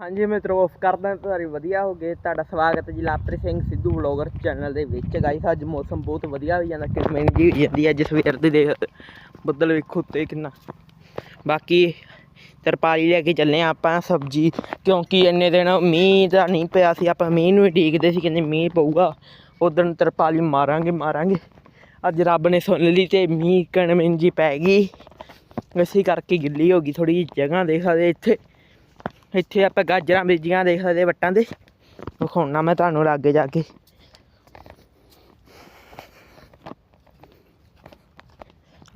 ਹਾਂਜੀ ਮਿੱਤਰੋ ਆਫ ਕਰਦਾ ਤੁਹਾਡੀ ਵਧੀਆ ਹੋ ਗਏ। ਤੁਹਾਡਾ ਸਵਾਗਤ ਹੈ ਜੀ ਲਾਪ੍ਰੀਤ ਸਿੰਘ ਸਿੱਧੂ ਵਲੌਗਰ ਚੈਨਲ ਦੇ ਵਿੱਚ। ਗਾਈਸ ਅੱਜ ਮੌਸਮ ਬਹੁਤ ਵਧੀਆ ਹੋ ਜਾਂਦਾ ਕਿਸਮੇ ਜੀ ਹੋਈ ਜਾਂਦੀ ਹੈ, ਅੱਜ ਸਵੇਰ ਦੇ ਦੇਖ, ਬੱਦਲ ਵੇਖੋ ਉੱਤੇ ਕਿੰਨਾ। ਬਾਕੀ ਤਰਪਾਲੀ ਲੈ ਕੇ ਚੱਲੇ ਹਾਂ ਆਪਾਂ ਸਬਜੀ, ਕਿਉਂਕਿ ਇੰਨੇ ਦਿਨ ਮੀਂਹ ਤਾਂ ਨਹੀਂ ਪਿਆ ਸੀ। ਆਪਾਂ ਮੀਂਹ ਨੂੰ ਹੀ ਡੀਕਦੇ ਸੀ, ਕਹਿੰਦੇ ਮੀਂਹ ਪਊਗਾ ਉਦੋਂ ਤਰਪਾਲੀ ਮਾਰਾਂਗੇ ਮਾਰਾਂਗੇ। ਅੱਜ ਰੱਬ ਨੇ ਸੁਣ ਲਈ ਤੇ ਮੀਂਹ ਕਣਮਿੰਨ ਜੀ ਪੈ ਗਈ। ਇਸੇ ਕਰਕੇ ਗਿੱਲੀ ਹੋ ਗਈ ਥੋੜੀ ਜਿਹੀ ਜਗ੍ਹਾ ਦੇਖ ਸਕਦੇ ਇੱਥੇ। ਇੱਥੇ ਆਪਾਂ ਗਾਜਰਾਂ ਬੀਜੀਆਂ ਦੇਖ ਸਕਦੇ ਵੱਟਾਂ ਦੇ। ਵਿਖਾਉਣਾ ਮੈਂ ਤੁਹਾਨੂੰ ਲਾਗੇ ਜਾ ਕੇ।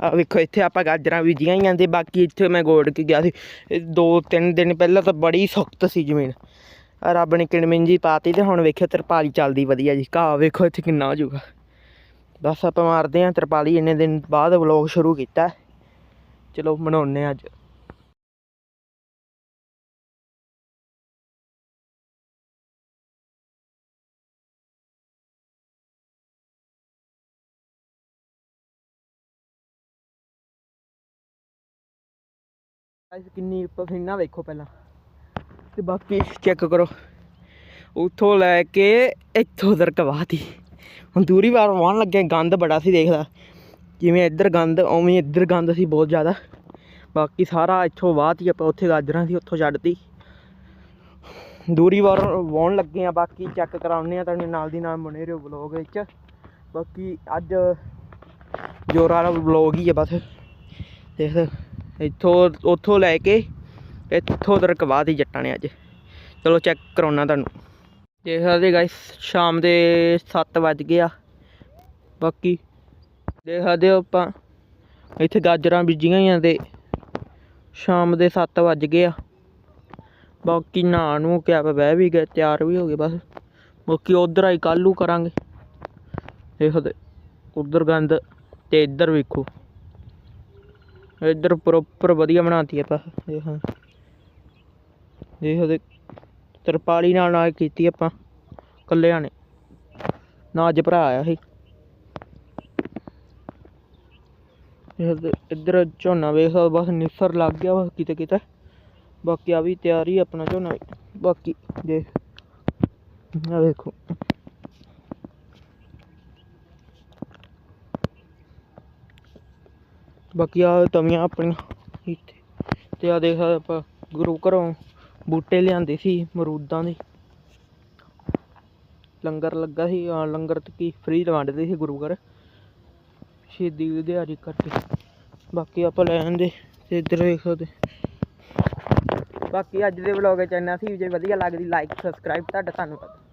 ਆ ਵੇਖੋ, ਇੱਥੇ ਆਪਾਂ ਗਾਜਰਾਂ ਬੀਜੀਆਂ ਹੀ ਤੇ ਬਾਕੀ ਇੱਥੇ ਮੈਂ ਗੋੜ ਕੇ ਗਿਆ ਸੀ। ਇਹ ਦੋ ਤਿੰਨ ਦਿਨ ਪਹਿਲਾਂ ਤਾਂ ਬੜੀ ਸਖਤ ਸੀ ਜ਼ਮੀਨ। ਰੱਬ ਨੇ ਕਿਣਮਿੰਨ ਜੀ ਪਾਤੀ ਤੇ ਹੁਣ ਵੇਖਿਓ ਤਰਪਾਲੀ ਚੱਲਦੀ ਵਧੀਆ ਜੀ। ਘਾਹ ਵੇਖੋ, ਇੱਥੇ ਕਿੰਨਾ ਹੋ ਜਾਊਗਾ। ਬਸ ਆਪਾਂ ਮਾਰਦੇ ਆਂ ਤਰਪਾਲੀ। ਇੰਨੇ ਦਿਨ ਬਾਅਦ ਵਲੌਗ ਸ਼ੁਰੂ ਕੀਤਾ। ਚਲੋ ਬਣਾਉਨੇ ਅੱਜ। ਗਾਇਸ ਕਿੰਨੀ ਪਸੀਨਾ ਵੇਖੋ ਪਹਿਲਾਂ। ਤੇ ਬਾਕੀ ਚੈੱਕ ਕਰੋ। ਉੱਥੋਂ ਲੈ ਕੇ ਇੱਥੋਂ ਤੱਕ ਵਾਹਤੀ ਹੁਣ ਦੂਰੀ ਵਾਰ ਵਾਹਣ ਲੱਗੇ ਗੰਦ ਬੜਾ ਸੀ ਦੇਖਦਾ ਜਿਵੇਂ ਇੱਧਰ ਗੰਦ, ਉਵੇਂ ਇੱਧਰ ਗੰਦ ਸੀ ਬਹੁਤ ਜ਼ਿਆਦਾ। ਬਾਕੀ ਸਾਰਾ ਇੱਥੋਂ ਵਾਹਤੀ ਆਪਾਂ ਉੱਥੇ ਗਾਜਰਾਂ ਸੀ, ਉੱਥੋਂ ਛੱਡਤੀ ਦੂਰੀ ਵਾਰ ਵਾਹਣ ਲੱਗੇ ਆ ਬਾਕੀ ਚੈੱਕ ਕਰਾਉਨੇ ਆ ਤੁਹਾਨੂੰ ਨਾਲ ਦੀ ਨਾਲ ਬਣੇ ਰਹੋ ਵਲੌਗ ਵਿੱਚ। ਬਾਕੀ ਅੱਜ ਜੋਰਾਂ ਵਾਲਾ ਵਲੌਗ ਹੀ ਆ ਬਸ। ਦੇਖ ਇੱਥੋਂ, ਉੱਥੋਂ ਲੈ ਕੇ ਇੱਥੋਂ ਤੱਕ ਵਾਹਤੀ ਜੱਟਾਂ ਨੇ ਅੱਜ। ਚਲੋ ਚੈੱਕ ਕਰਾਉਣਾ ਤੁਹਾਨੂੰ। ਦੇਖ ਸਕਦੇ ਗਾਇਸ ਸ਼ਾਮ ਦੇ 7 ਵੱਜ ਗਏ ਆ। ਬਾਕੀ ਦੇਖ ਸਕਦੇ ਹੋ ਆਪਾਂ, ਇੱਥੇ ਗਾਜਰਾਂ ਬੀਜੀਆਂ ਹੀ ਤੇ ਸ਼ਾਮ ਦੇ 7 ਵੱਜ ਗਏ ਆ। ਬਾਕੀ ਨਹਾ ਨੂੰ ਕਿਆ ਬਹਿ ਵੀ ਗਏ, ਤਿਆਰ ਵੀ ਹੋ ਗਏ ਬਸ। ਬਾਕੀ ਉਧਰ ਆਈ, ਕੱਲ੍ਹ ਨੂੰ ਕਰਾਂਗੇ। ਦੇਖਦੇ ਉਧਰ ਗੰਦ ਤੇ ਇੱਧਰ ਵੇਖੋ। ਇੱਧਰ ਪ੍ਰੋਪਰ ਵਧੀਆ ਬਣਾਤੀ ਆਪਾਂ, ਦੇਖ ਉਹਦੇ ਤਰਪਾਲੀ ਨਾਲ ਨਾਲ ਕੀਤੀ ਆਪਾਂ, ਕੱਲਿਆਂ ਨੇ। ਨਾ ਅੱਜ ਭਰਾ ਆਇਆ ਸੀ। ਇੱਧਰ ਝੋਨਾ ਵੇਖ ਬਸ ਨਿਸਰ ਲੱਗ ਗਿਆ ਬਸ ਕਿਤੇ ਕਿਤੇ। ਬਾਕੀ ਆ ਵੀ ਤਿਆਰ ਹੀ ਆਪਣਾ ਝੋਨਾ ਵੀ। ਬਾਕੀ ਦੇਖ ਆ ਵੇਖੋ। ਬਾਕੀ ਆ ਤਵੀਆਂ ਆਪਣੀਆਂ ਇੱਥੇ। ਤੇ ਆ ਦੇਖ ਆਪਾਂ ਗੁਰੂ ਘਰੋਂ ਬੂਟੇ ਲਿਆਂਦੇ ਸੀ ਮਰੂਦਾਂ ਦੇ। ਲੰਗਰ ਲੱਗਾ ਸੀ ਆ ਲੰਗਰ ਤੇ ਕੀ ਫ੍ਰੀ ਵੰਡਦੇ ਸੀ ਗੁਰੂ ਘਰ। ਸ਼ਹੀਦੀ ਦੀ ਦਿਹਾੜੀ ਕਰਕੇ। ਬਾਕੀ ਆਪਾਂ ਲੈ ਆਂਦੇ ਤੇ ਇੱਧਰ ਵੇਖ ਸਕਦੇ। ਬਾਕੀ ਅੱਜ ਦੇ ਵਲੌਗ ਚ ਇੰਨਾ ਸੀ, ਜੇ ਵਧੀਆ ਲੱਗਦੀ ਲਾਈਕ ਸਬਸਕ੍ਰਾਈਬ ਤੁਹਾਡਾ ਧੰਨਵਾਦ।